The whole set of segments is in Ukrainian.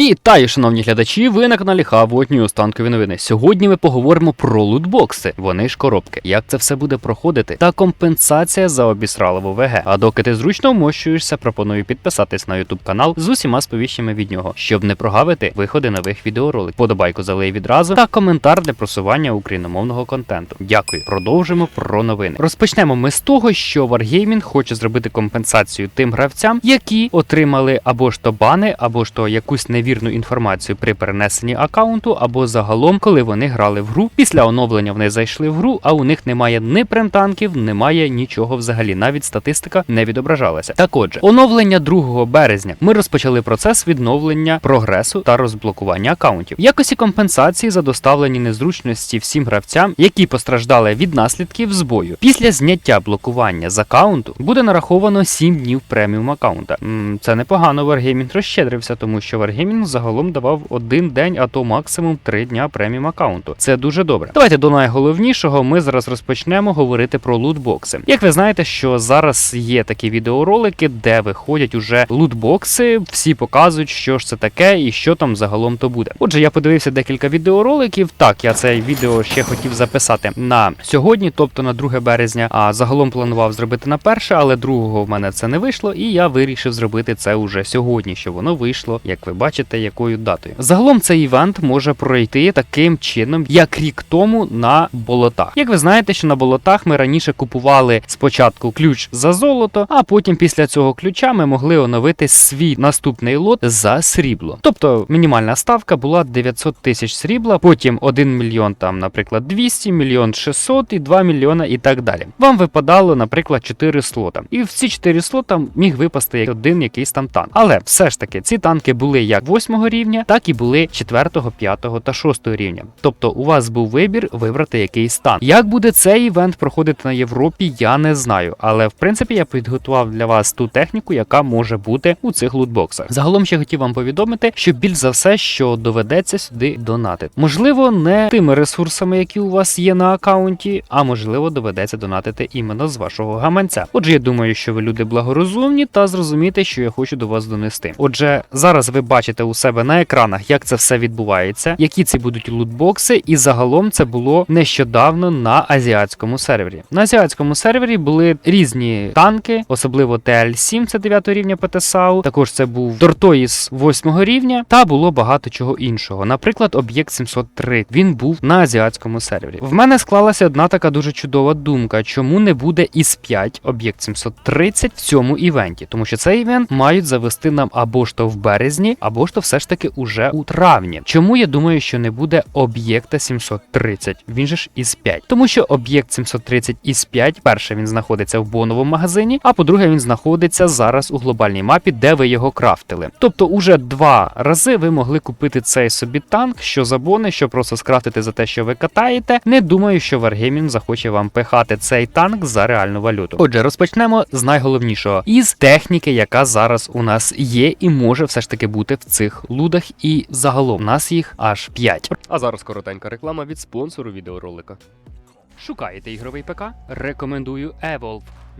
Вітаю, шановні глядачі! Ви на каналі Хавотні Останкові новини. Сьогодні ми поговоримо про лутбокси. Вони ж коробки. Як це все буде проходити? Та компенсація за обісралову ВГ. А доки ти зручно вмощуєшся, пропоную підписатись на YouTube канал з усіма сповіщами від нього, щоб не прогавити виходи нових відеороликів. Подобайку залий відразу та коментар для просування україномовного контенту. Дякую. Продовжимо про новини. Розпочнемо ми з того, що Wargaming хоче зробити компенсацію тим гравцям, які отримали або ж то бани, або ж то якусь невірну інформацію при перенесенні аккаунту, або загалом, коли вони грали в гру. Після оновлення вони зайшли в гру, а у них немає ні прем-танків, немає нічого взагалі. Навіть статистика не відображалася. Так отже, оновлення 2 березня ми розпочали процес відновлення прогресу та розблокування аккаунтів. Якості компенсації за доставлені незручності всім гравцям, які постраждали від наслідків збою. Після зняття блокування з аккаунту буде нараховано 7 днів преміум аккаунта. М, Це непогано. Wargaming розщедрився, тому що Wargaming загалом давав один день, а то максимум 3 дня преміум аккаунту. Це дуже добре. Давайте до найголовнішого. Ми зараз розпочнемо говорити про лутбокси. Як ви знаєте, що зараз є такі відеоролики, де виходять уже лутбокси, всі показують, що ж це таке і що там загалом то буде. Отже, я подивився декілька відеороликів. Так, я це відео ще хотів записати на сьогодні, тобто на 2 березня. А загалом планував зробити на перше, але другого в мене це не вийшло, і я вирішив зробити це уже сьогодні, щоб воно вийшло, як ви бачите, якою датою. Загалом цей івент може пройти таким чином, як рік тому на болотах. Як ви знаєте, що на болотах ми раніше купували спочатку ключ за золото, а потім після цього ключа ми могли оновити свій наступний лот за срібло. Тобто мінімальна ставка була 900 тисяч срібла, потім 1 мільйон, там, наприклад, 200, мільйон 600 і 2 мільйона і так далі. Вам випадало, наприклад, 4 слота. І в ці 4 слота міг випасти один якийсь там танк. Але все ж таки ці танки були як 8 рівня, так і були 4, 5 та 6 рівня. Тобто у вас був вибір вибрати якийсь танк. Як буде цей івент проходити на Європі, я не знаю. Але в принципі я підготував для вас ту техніку, яка може бути у цих лутбоксах. Загалом ще хотів вам повідомити, що більш за все, що доведеться сюди донатити. Можливо, не тими ресурсами, які у вас є на аккаунті, а можливо, доведеться донатити іменно з вашого гаманця. Отже, я думаю, що ви люди благорозумні та зрозумієте, що я хочу до вас донести. Отже, зараз ви бачите у себе на екранах, як це все відбувається, які ці будуть лутбокси, і загалом це було нещодавно на азіатському сервері. На азіатському сервері були різні танки, особливо ТЛ-7, це 9 рівня ПТСАУ. Також це був Тортоїс 8 рівня, та було багато чого іншого. Наприклад, об'єкт 703. Він був на азіатському сервері. В мене склалася одна така дуже чудова думка, чому не буде із 5 об'єкт 730 в цьому івенті, тому що цей івент мають завести нам або ж то в березні, або ж то все ж таки уже у травні. Чому я думаю, що не буде об'єкта 730? Він же ж із 5. Тому що об'єкт 730 із 5, перше він знаходиться в боновому магазині, а по-друге, він знаходиться зараз у глобальній мапі, де ви його крафтили. Тобто, уже два рази ви могли купити цей собі танк, що за бони, що просто скрафтити за те, що ви катаєте. Не думаю, що Wargaming захоче вам пихати цей танк за реальну валюту. Отже, розпочнемо з найголовнішого із техніки, яка зараз у нас є і може все ж таки бути в цих лудах. І загалом нас їх аж 5. А зараз коротенька реклама від спонсору відеоролика. Шукаєте ігровий ПК? Рекомендую Evolve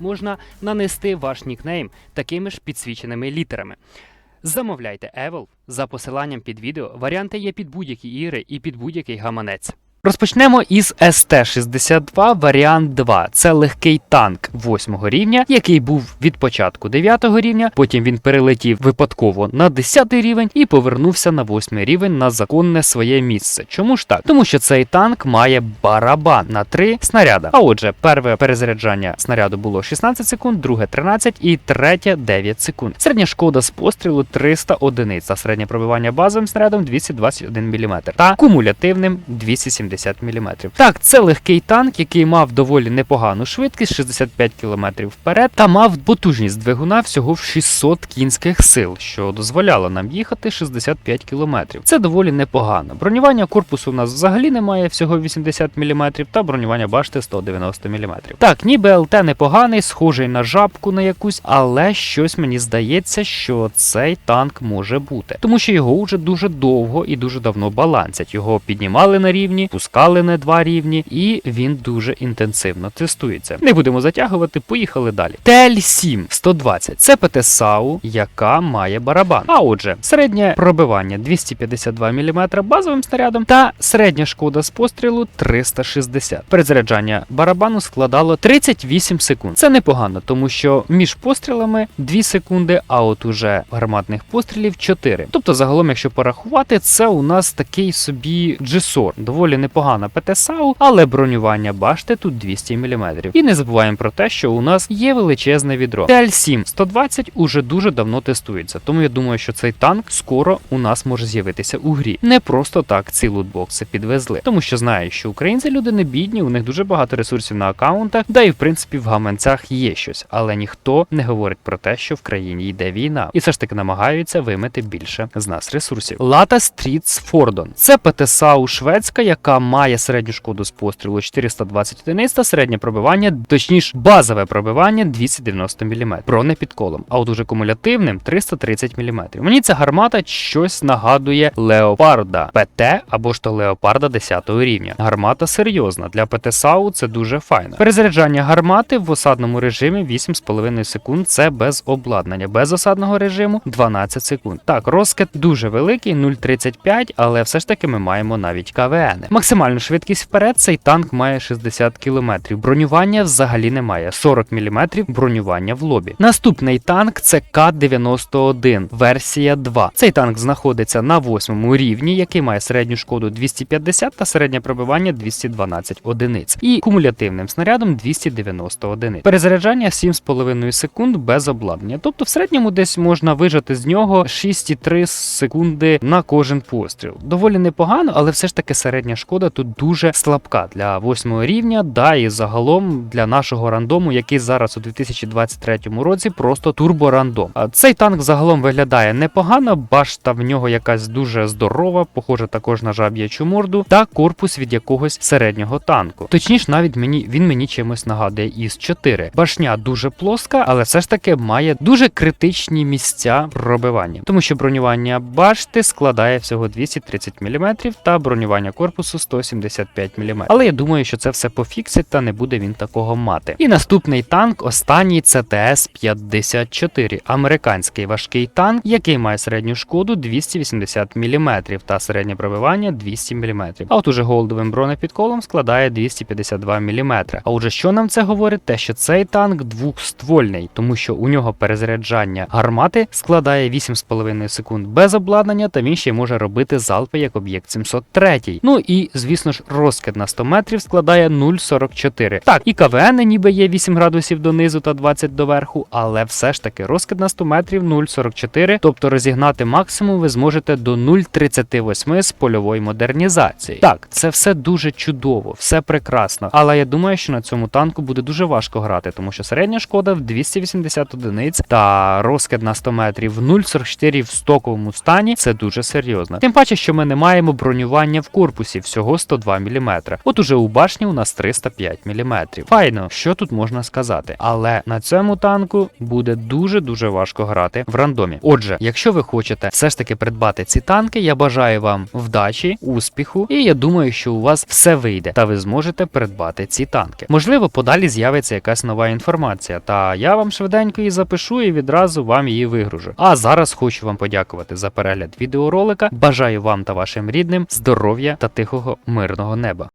можна нанести ваш нікнейм такими ж підсвіченими літерами. Замовляйте Evil за посиланням під відео. Варіанти є під будь-які ігри і під будь-який гаманець. Розпочнемо із СТ-62 варіант 2. Це легкий танк 8 рівня, який був від початку 9 рівня, потім він перелетів випадково на 10 рівень і повернувся на 8 рівень на законне своє місце. Чому ж так? Тому що цей танк має барабан на 3 снаряда. А отже, перше перезаряджання снаряду було 16 секунд, друге 13 і третє 9 секунд. Середня шкода з пострілу 300 одиниць, а середнє пробивання базовим снарядом 221 мм та кумулятивним 270 270 мм. Так, це легкий танк, який мав доволі непогану швидкість 65 км вперед, та мав потужність двигуна всього в 600 кінських сил, що дозволяло нам їхати 65 км. Це доволі непогано. Бронювання корпусу у нас взагалі немає, всього 80 мм, та бронювання башти 190 мм. Так, ніби ЛТ непоганий, схожий на жабку на якусь, але щось мені здається, що цей танк може бути, тому що його вже дуже довго і дуже давно балансять. Його піднімали на рівні, пускали на два рівні, і він дуже інтенсивно тестується. Не будемо затягувати, поїхали далі. ТЛ-7 120 це ПТ-САУ, яка має барабан. А отже, середнє пробивання 252 мм базовим снарядом та середня шкода з пострілу 360. Перезаряджання барабану складало 38 секунд. Це непогано, тому що між пострілами 2 секунди, а от уже гарматних пострілів 4. Тобто, загалом, якщо порахувати, це у нас такий собі GSOR. Доволі непогана ПТ-САУ, але бронювання башти тут 200 мм. І не забуваємо про те, що у нас є величезне відро. ТЛ-7 120 уже дуже давно тестується, тому я думаю, що цей танк скоро у нас може з'явитися у грі. Не просто так ці лутбокси підвезли, тому що знаю, що українці люди не бідні, у них дуже багато ресурсів на аккаунтах, да і в принципі в гаманцях є щось, але ніхто не говорить про те, що в країні йде війна, і все ж таки намагаються вимити більше з нас ресурсів. Лата Стрітс Фордон це ПТСАУ шведська, яка має середню шкоду з пострілу 420 одиниць та середнє пробивання, точніше базове пробивання 290 мм, броне під колом, а от уже кумулятивним 330 мм. Мені ця гармата щось нагадує Леопарда ПТ або ж то Леопарда 10 рівня. Гармата серйозна для ПТСАУ це дуже файно. Перезаряджання гармати в осадному режимі 8,5 секунд. Це без обладнання, без осадного режиму 12 секунд. Так, розкид дуже великий, 0,35, але все ж таки ми маємо навіть КВН. Максимальну швидкість вперед цей танк має 60 км. Бронювання взагалі немає. 40 мм бронювання в лобі. Наступний танк це К-91, версія 2. Цей танк знаходиться на восьмому рівні, який має середню шкоду 250 та середнє пробивання 212 одиниць. І кумулятивним снарядом 290 одиниць. Перезаряджання 7,5 секунд без обладнання. Тобто в середньому десь можна вижати з нього 6,3 секунди на кожен постріл. Доволі непогано, але все ж таки середня шкода тут дуже слабка для восьмого рівня, да і загалом для нашого рандому, який зараз у 2023 році просто турборандом. А цей танк загалом виглядає непогано, башта в нього якась дуже здорова, похоже також на жаб'ячу морду, та корпус від якогось середнього танку. Точніше, навіть мені він мені чимось нагадує із 4 Башня дуже плоска, але все ж таки має дуже критичні місця пробивання, тому що бронювання башти складає всього 230 мм та бронювання корпусу 175 мм. Але я думаю, що це все пофіксить та не буде він такого мати. І наступний танк, останній ЦТС 54 американський важкий танк, який має середню шкоду 280 мм та середнє пробивання 200 мм. А от уже голдовим бронепідколом складає 252 мм. А отже, що нам це говорить? Те, що цей танк двохствольний, тому що у нього перезаряджання гармати складає 8,5 секунд без обладнання, та він ще може робити залпи як об'єкт 703. Ну і звісно ж, розкид на 100 метрів складає 0,44. Так, і КВН ніби є 8 градусів донизу та 20 доверху, але все ж таки розкид на 100 метрів 0,44, тобто розігнати максимум ви зможете до 0,38 з польової модернізації. Так, це все дуже чудово, все прекрасно. Але я думаю, що на цьому танку буде дуже важко грати, тому що середня шкода в 280 одиниць та розкид на 100 метрів 0,44 в стоковому стані це дуже серйозно. Тим паче, що ми не маємо бронювання в корпусі всього 102 мм. От уже у башні у нас 305 мм. Файно, що тут можна сказати. Але на цьому танку буде дуже дуже важко грати в рандомі. Отже, якщо ви хочете все ж таки придбати ці танки, я бажаю вам вдачі, успіху, і я думаю, що у вас все вийде, та ви зможете придбати ці танки. Можливо, подалі з'явиться якась нова інформація, та я вам швиденько її запишу і відразу вам її вигружу. А зараз хочу вам подякувати за перегляд відеоролика. Бажаю вам та вашим рідним здоров'я та мирного неба.